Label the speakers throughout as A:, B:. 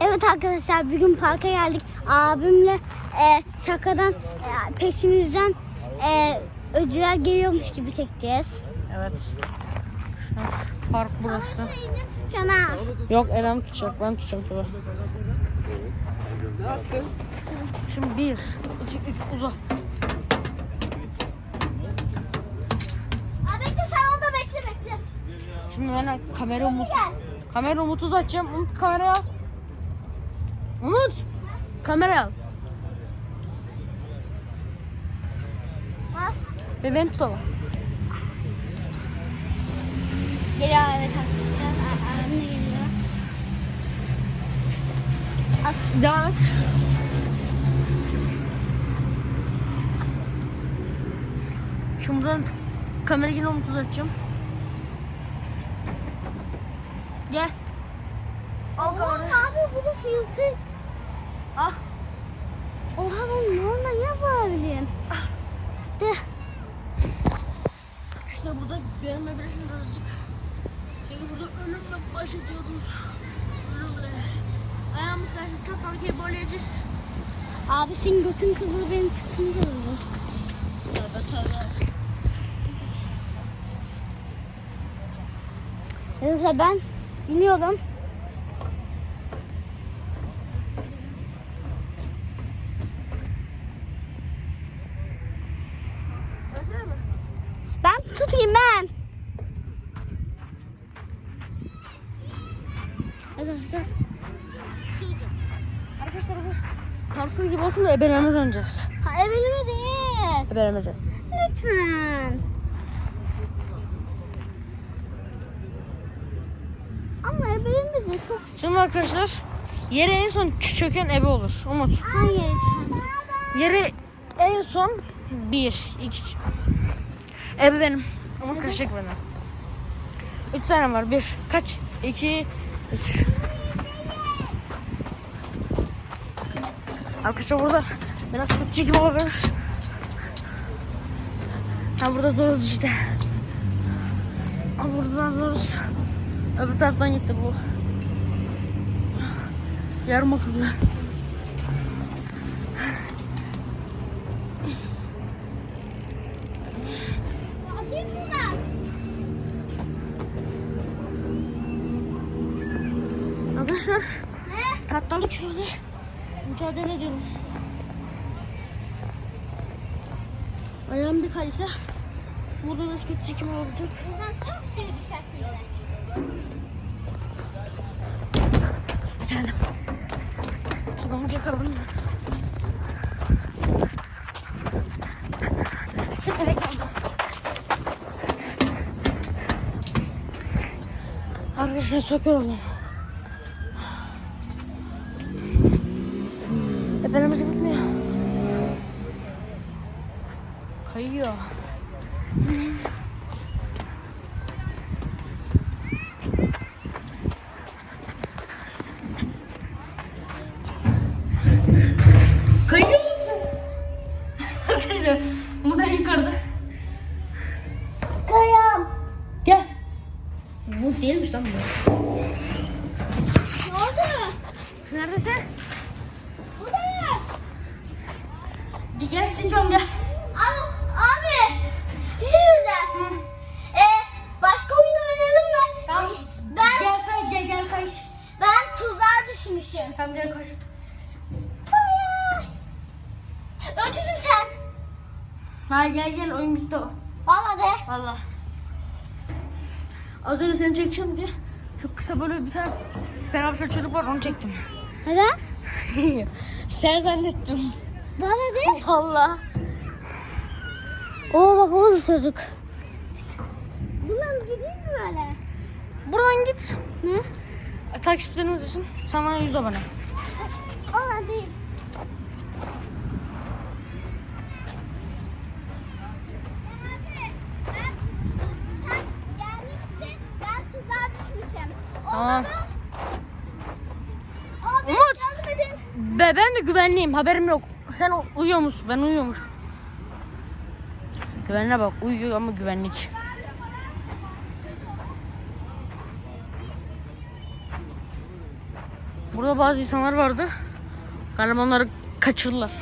A: Evet arkadaşlar bugün parka geldik. Abimle e, şakadan e, peşimizden e, ödüller geliyormuş gibi çekeceğiz.
B: Evet. Park burası.
A: Sana.
B: Yok Eren tutacak. Ben tutacağım tabii. Şimdi bir, iki, üç, uza.
A: Abi bekle sen orada bekle bekle.
B: Şimdi ben kamera umut. Kamera umut uzatacağım. Umut kamerayı al. Umut. Kamerayı al. Ve ben tutalım.
A: Geliyor evet arkadaşlar. A- Abim de geliyor.
B: Devam et. Şimdi buradan kamerayı yine umut uzatacağım. Gel. Al
A: Oha
B: kamerayı.
A: abi bu da sıyıltı.
B: Ah.
A: Oha ben normal ne yapabilirim? De.
B: İşte burada görmeyebilirsiniz azıcık. Çünkü burada ölümle baş ediyoruz. Ölümle. Ayağımız karşı tak arkaya bolayacağız.
A: Abi senin götün kıvır benim tüpüm kıvır.
B: Tövbe tövbe.
A: Yoksa ben iniyorum.
B: Versene mi?
A: Ben tutayım ben. Arkadaşlar
B: Söyleyeceğim. Arkadaşlar bu parkur gibi olsun da ebelemez oynayacağız.
A: ha, evime değil.
B: Ebelemece.
A: Lütfen. Ama evime de çok
B: Şimdi arkadaşlar yere en son çöken ebe olur. Umut.
A: Hayır.
B: Yere en son bir, iki. Ebe benim. Umut kaçacak benim. Üç tane var. Bir. Kaç? İki, üç. Arkadaşlar burada biraz kötü gibi olabilir. Ha burada zoruz işte. Ha buradan zoruz. Öbür taraftan gitti bu. Yarım akıllı. Arkadaşlar
A: Ne?
B: tatlı şöyle mücadele ediyorum. Ayağım bir kaysa burada biraz kötü çekim olacak.
A: Buradan çok bir şekilde.
B: Geldim. Onu yakaladım. Geldim. Arkadaşlar çok yoruldum. 可
A: 以啊。Düşmüşüm.
B: Tamam gel.
A: Hayır. Ötürün sen.
B: Hayır gel gel oyun bitti o.
A: Bana de.
B: Valla. Az önce seni çekeceğim diye. Çok kısa böyle bir tane fena bir çocuk var onu çektim.
A: Neden?
B: Sen zannettim.
A: Bana de.
B: Valla.
A: Oo bak o da çocuk. Bundan gideyim mi böyle?
B: Buradan git.
A: Ne?
B: Takipçilerimiz için sana 100 abone.
A: Ona değil.
B: Tamam. Umut. Be ben de güvenliyim haberim yok. Sen uyuyor musun? Ben uyuyormuş. Güvenliğe bak uyuyor ama güvenlik. Burada bazı insanlar vardı. Galiba onları kaçırdılar.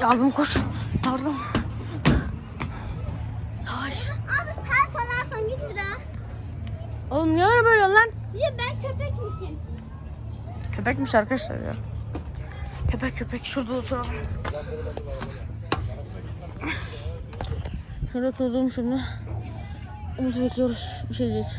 B: Yardım koş. Yardım. Yavaş.
A: Abi son her son git bir daha.
B: Oğlum niye öyle böyle lan?
A: Ya ben köpekmişim.
B: Köpekmiş arkadaşlar ya. Köpek köpek şurada oturalım. Şurada oturdum şimdi. Umut'u bekliyoruz. Bir şey diyecek.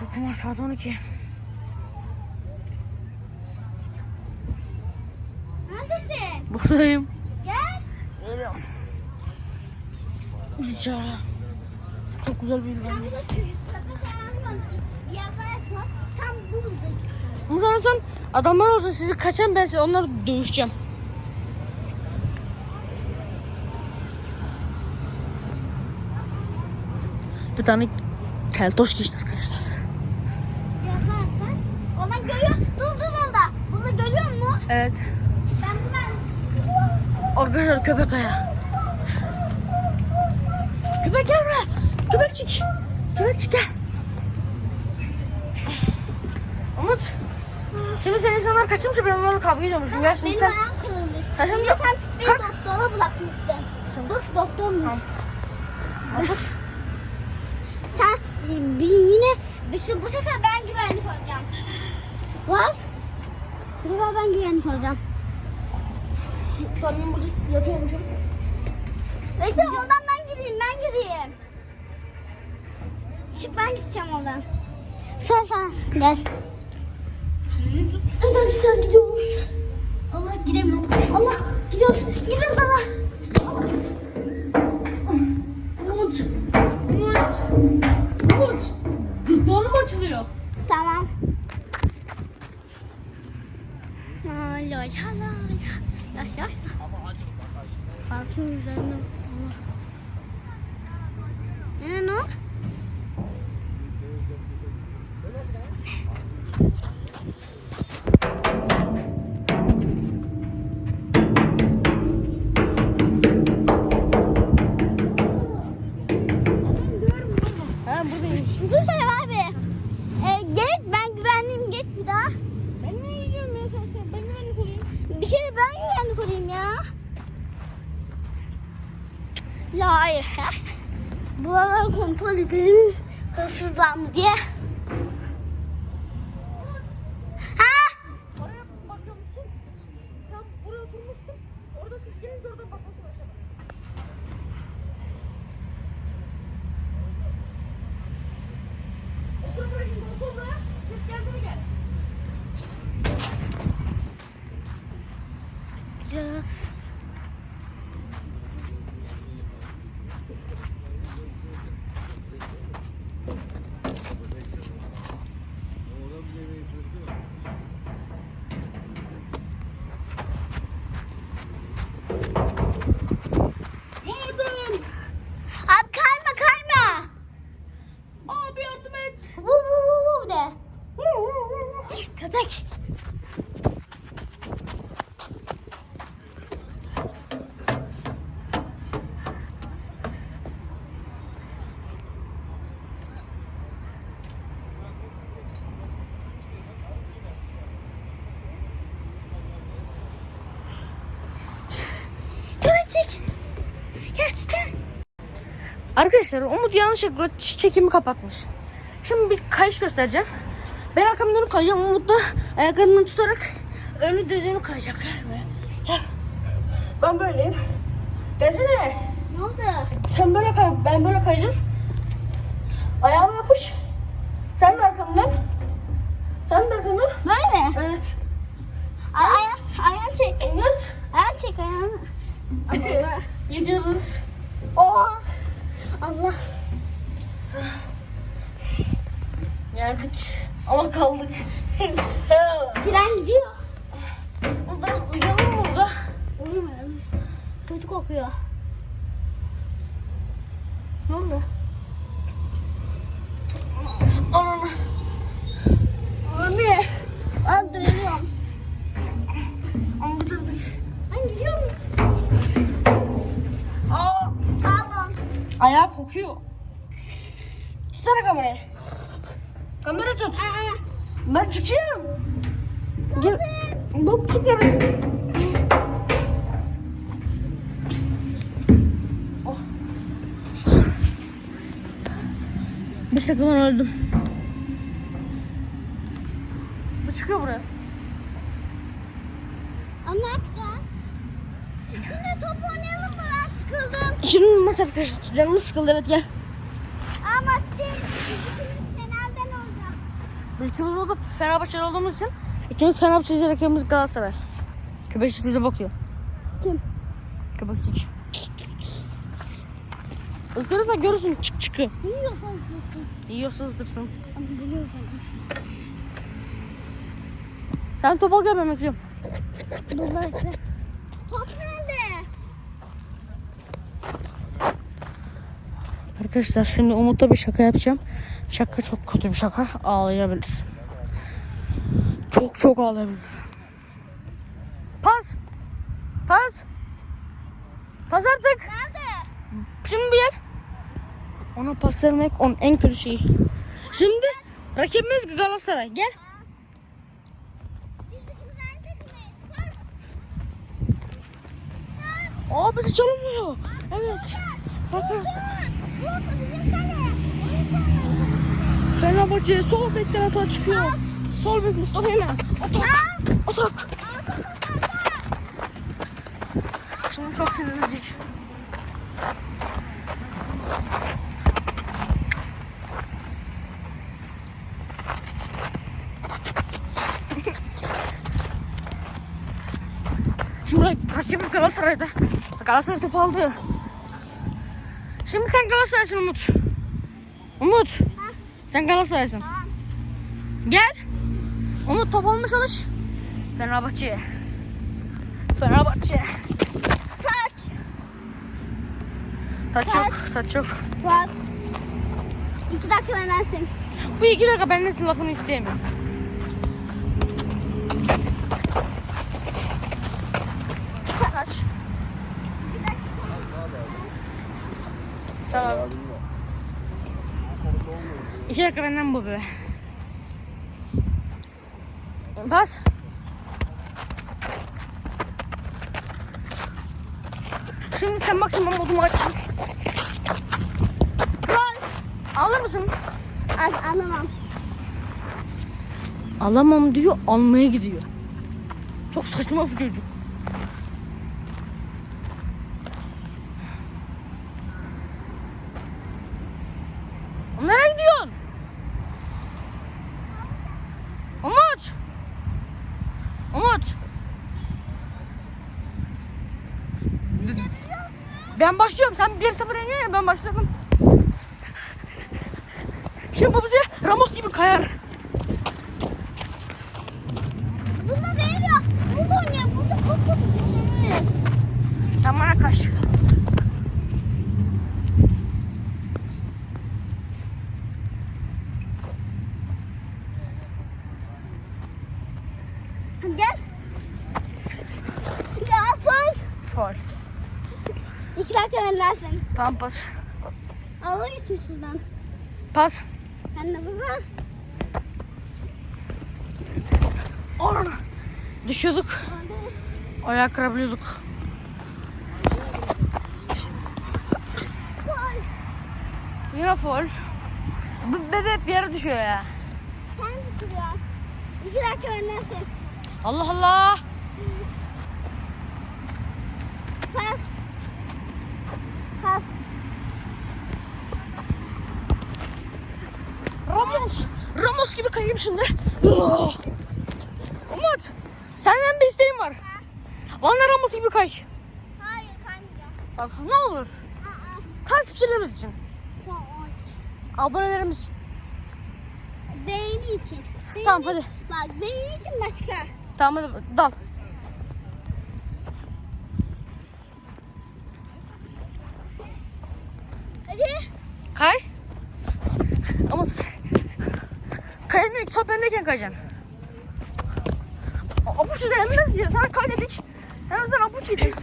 B: Uykum var saat 12.
A: Neredesin?
B: Buradayım.
A: Gel.
B: Geliyorum. Dışarı. Çok güzel bir yer. Buradan son adamlar olsa sizi kaçan ben size onları dövüşeceğim. Bir tane keltoş geçti arkadaşlar.
A: Ona görüyor. Dur dur orada. Bunu görüyor musun?
B: Evet.
A: Ben buradan.
B: Arkadaşlar köpek ayağı. Köpek gel buraya. Köpekçik. Köpekçik gel. Umut. Şimdi sen insanlar kaçırmışsa ben onlarla kavga ediyormuşum. Ya şimdi
A: Benim
B: sen...
A: ayağım kırılmış.
B: Ha, şimdi
A: Şimdi sen beni
B: kalk.
A: doktora bırakmışsın. Bu doktormuş. Sen bir yine bu, bu sefer ben güvenlik olacağım. Var. Bu sefer ben güvenlik olacağım.
B: Tamam burada yatıyormuşum.
A: Bekle oradan ben gideyim ben gideyim. Çık ben gideceğim oradan. Sen sen gel. Sen gidiyoruz. Allah giremiyorum. Allah gidiyoruz. Gidiyoruz Allah.
B: Umut. Umut. Umut. Dudağını mı açılıyor?
A: Tamam. La la la la la. Altın üzerinde. Allah. Ne ne o? Abi kayma kayma.
B: Abi yardım et.
A: Vu vu vu vu de. Köpek. Köpekçik. Gel gel.
B: Arkadaşlar Umut yanlışlıkla çekimi kapatmış. Şimdi bir kayış göstereceğim. Ben arkamdan dönüp kayacağım. Umut da ayaklarından tutarak önü dönüp kayacak. Ben böyleyim. Gelsene.
A: Ne oldu?
B: Sen böyle kay, ben böyle kayacağım. Ayağıma yapış. Sen de arkamdan. Sen de arkamdan.
A: Böyle mi?
B: Evet.
A: Ay, aya, ayağını çek.
B: Evet.
A: Ayağını çek ayağını.
B: Gidiyoruz.
A: Oo. Allah.
B: Geldik. Ama kaldık.
A: Tren gidiyor.
B: Biraz uyuyalım mı burada.
A: Uyumayalım. Kötü kokuyor.
B: Ne oldu? Çıkayım. Gel. Bak çıkarım. Oh. Bir sakılan öldüm. Bu çıkıyor buraya.
A: Ama ne yapacağız? Şimdi top oynayalım mı? Ben sıkıldım.
B: Şimdi maç arkadaşlar. Canımız sıkıldı evet gel.
A: Aa maç değil.
B: Biz ikimiz burada Fenerbahçeli olduğumuz için ikimiz Fenerbahçeli rakibimiz Galatasaray. Köpekçik bize bakıyor.
A: Kim?
B: Köpekçik. Isırırsa görürsün çık çıkı.
A: Bilmiyorsan sizsin.
B: Yiyorsa ısırsın.
A: Ama biliyorsan.
B: Sen top al gel ben bekliyorum.
A: Dur bekle. Top nerede?
B: Arkadaşlar şimdi Umut'ta bir şaka yapacağım. Şaka çok kötü bir şaka. Ağlayabilir. Çok çok ağlayabilir. Pas. Pas. Pas artık.
A: Nerede?
B: Şimdi bir yer. Ona pas vermek onun en kötü şeyi. Şimdi rakibimiz Galatasaray. Gel. Aa bizi çalınmıyor. Evet. Bakın.
A: Burası bizim kale.
B: Fenerbahçe sol bekten hata çıkıyor. Sol bek Mustafa Emen. Atak. Atak. Şimdi çok sinirlenecek. Şimdi rak- rakibimiz Galatasaray'da. Galatasaray topu aldı. Şimdi sen Galatasaraysın Umut. Umut. Sen Galatasaraysın.
A: Tamam.
B: Gel. Umut top almaya çalış. Fenerbahçe. Fenerbahçe.
A: Taç.
B: Taç yok. Taç yok.
A: Bak. İki dakika önersin.
B: Bu iki dakika ben nesin lafını hiç sevmiyorum. Taç. Ol. İki dakika benden bu be. Bas. Şimdi sen maksimum modumu aç.
A: Gol.
B: Alır mısın?
A: An anlamam.
B: Alamam diyor, almaya gidiyor. Çok saçma bir çocuk. Nereye gidiyorsun? Umut! Umut! Ben başlıyorum. Sen 1-0 yeniyor ya ben başladım. Şimdi bu bize Ramos gibi kayar.
A: Bunda değil ya. Burada oynayalım. Burada çok kötü düşürürüz.
B: Sen bana kaç.
A: Gel. Ya yapın.
B: Faul.
A: İki dakika
B: Tamam pas.
A: Alır gitmiş buradan.
B: Pas.
A: De bu bas.
B: Orada. Düşüyorduk. Ayağı kırabiliyorduk. Yine faul. Bu bebe hep yere düşüyor ya.
A: Sen düşürüyor. İki dakika önersin.
B: Allah Allah.
A: Pas. Pas.
B: Ramos. Kayayım şimdi. Oh. Umut. Senden bir isteğim var. Bana Ramos gibi kay.
A: Hayır kaymayacağım.
B: Bak ne olur. Takipçilerimiz için. Abonelerimiz için.
A: Beğeni için. Beğeni-
B: Tamam, hadi.
A: Bak beğeni için başka.
B: Tamam hadi dal.
A: Hadi.
B: Kay. Ama kayamıyor ki top bendeyken kayacaksın. Apuçu da emmez ya. Sana kay dedik. Hem yedin.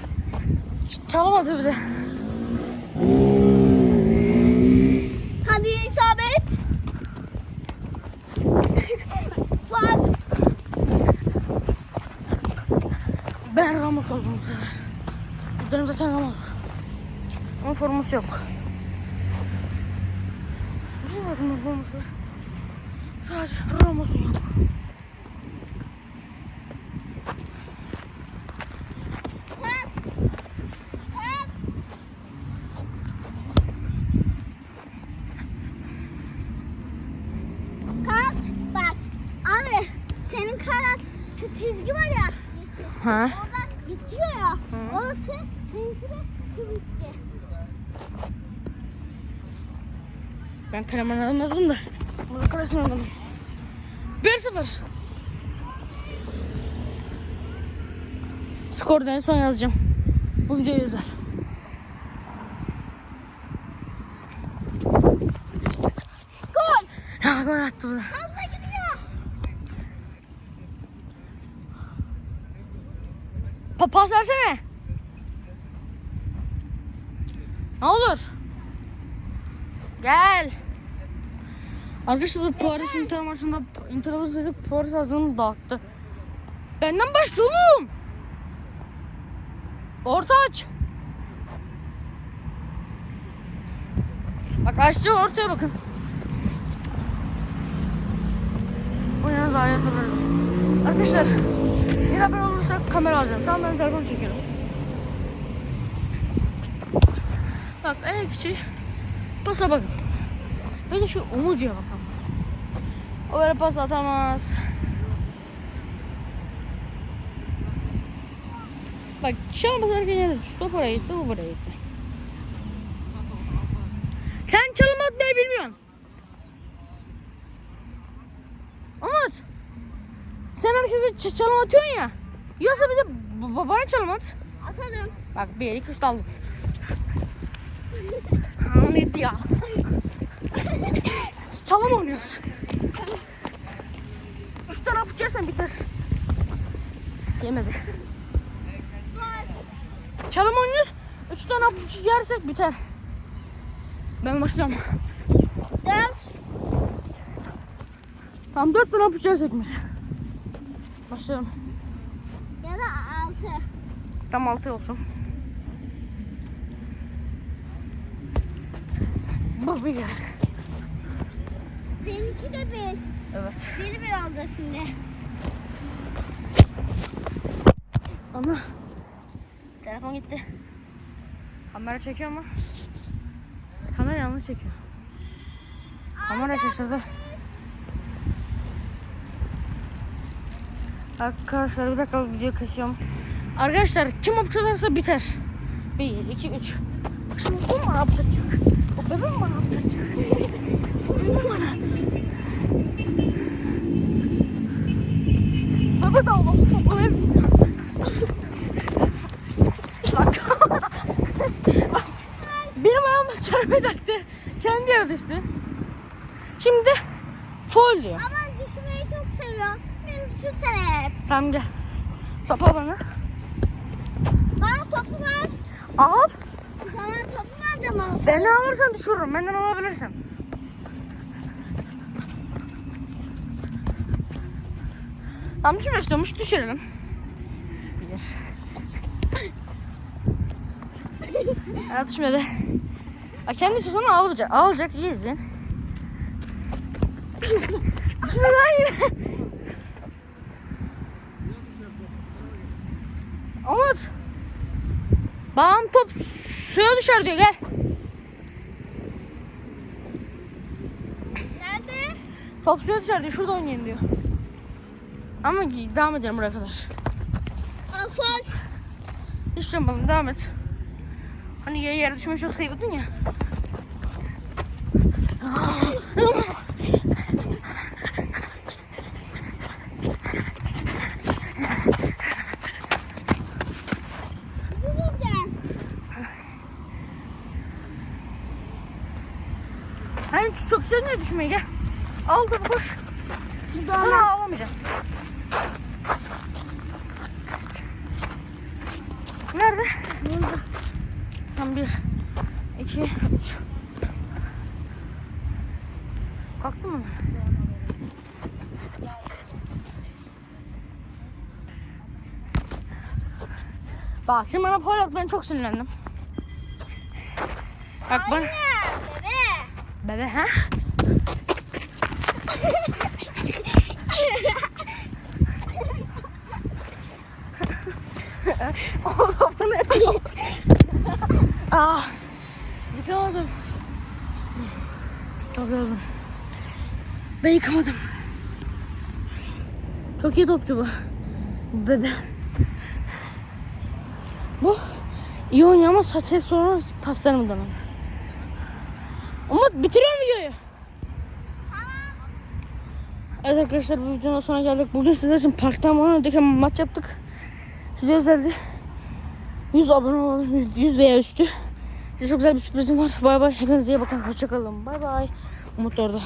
B: Ç- Çalamadı bir de.
A: Hadi isabet. Bak.
B: Ben Ramos oldum bu sefer. İddiam zaten Ramos. Ama forması yok. Ne var bunun forması? Sadece Ramos yok.
A: Çizgi var ya. yeşil.
B: Ha?
A: Orada bitiyor ya.
B: Hı.
A: Orası seninki de şu bitti.
B: Ben kalemen almadım da. Kalesini almadım. 1-0. Skoru da en son yazacağım. Bu videoya özel.
A: Gol.
B: Ya gol attı bu da.
A: Hızla gidiyor.
B: Pa pas versene. Ne olur. Gel. Arkadaşlar bu Paris Inter maçında Inter alır dedik Paris ağzını dağıttı. Benden başla oğlum. Orta aç. Bak açtı ortaya bakın. Yana daha yatırırım. Arkadaşlar bir haber olursa kamera alacağım. Şu an ben telefon çekiyorum. Bak en küçük pasa bakın. De şu Umucu'ya bakalım. O böyle pas atamaz. Bak an basarken yerde stop oraya gitti bu buraya gitti. Sen çalım atmayı bilmiyorsun. Umut. Sen herkese çalım atıyorsun ya. Yoksa bir de b- b- bana çalım at.
A: Atalım.
B: Bak bir iki üç daldım. Gitti ya. çalım oynuyoruz. Üç tane apuç yersen biter. Yemedi. Çalım oynuyoruz. Üç tane apuç yersek biter. Ben başlıyorum.
A: Dört.
B: Tam dört tane apuç yersekmiş. Başlıyorum.
A: Ya da altı.
B: Tam altı olsun. Bu bir yer.
A: Benimki de bir.
B: Evet.
A: Biri bir oldu şimdi.
B: Ama telefon gitti. Kamera çekiyor ama kamera yanlış çekiyor. Kamera şaşırdı. Arkadaşlar bir dakika video kesiyorum. Arkadaşlar kim hapşırırsa biter. 1, 2, 3. Bak şimdi bu bana hapşıracak. O bebeğim bana hapşıracak. Bu bana. Baba da olsun. Bu ev. Bak. Bak. Benim ayağıma çarpı taktı. Kendi yere düştü. Şimdi foul diyor.
A: Ama ben düşmeyi çok seviyorum. Beni düşürsene hep.
B: Tamam gel. Topa bana.
A: Bana topu ver.
B: Al.
A: Sana topu vereceğim ama.
B: Benden alırsan düşürürüm. Benden alabilirsin. Tamam düşmek istiyormuş. Düşürelim. Bir. Ya düşmedi. Ha, kendisi sonra alacak. Alacak. iyi izleyin. düşmedi hayır. Umut. Bağım top suya düşer diyor gel.
A: Nerede?
B: Top suya düşer diyor şurada oynayın diyor. Ama devam edelim buraya kadar.
A: Afon.
B: Hiç şey yapmadım devam et. Hani yere yere düşmeyi çok seviyordun ya. Hani çok sevmiyor düşmeyi gel. Al da koş. Sana alamayacağım. Nerede? Burada. Tam bir, iki, üç. Kalktı mı? Bak şimdi bana Polat ben çok sinirlendim. Bak Anne, bana.
A: Bebe.
B: Bebe ha? Ah. Yıkamadım. Çok yoruldum. Ben yıkamadım. Çok iyi topçu bu. Bebe. Bu iyi oynuyor ama saç hep sonra paslarımı dönüyor. Umut bitiriyor mu videoyu? Evet arkadaşlar bu videonun sonuna geldik. Bugün sizler için parkta Mano'daki maç yaptık. Size özeldi. 100 abone olalım. 100 veya üstü. Çok güzel bir sürprizim var. Bay bay. Hepinize iyi bakın. Hoşçakalın. Bay bay. Umut da orada.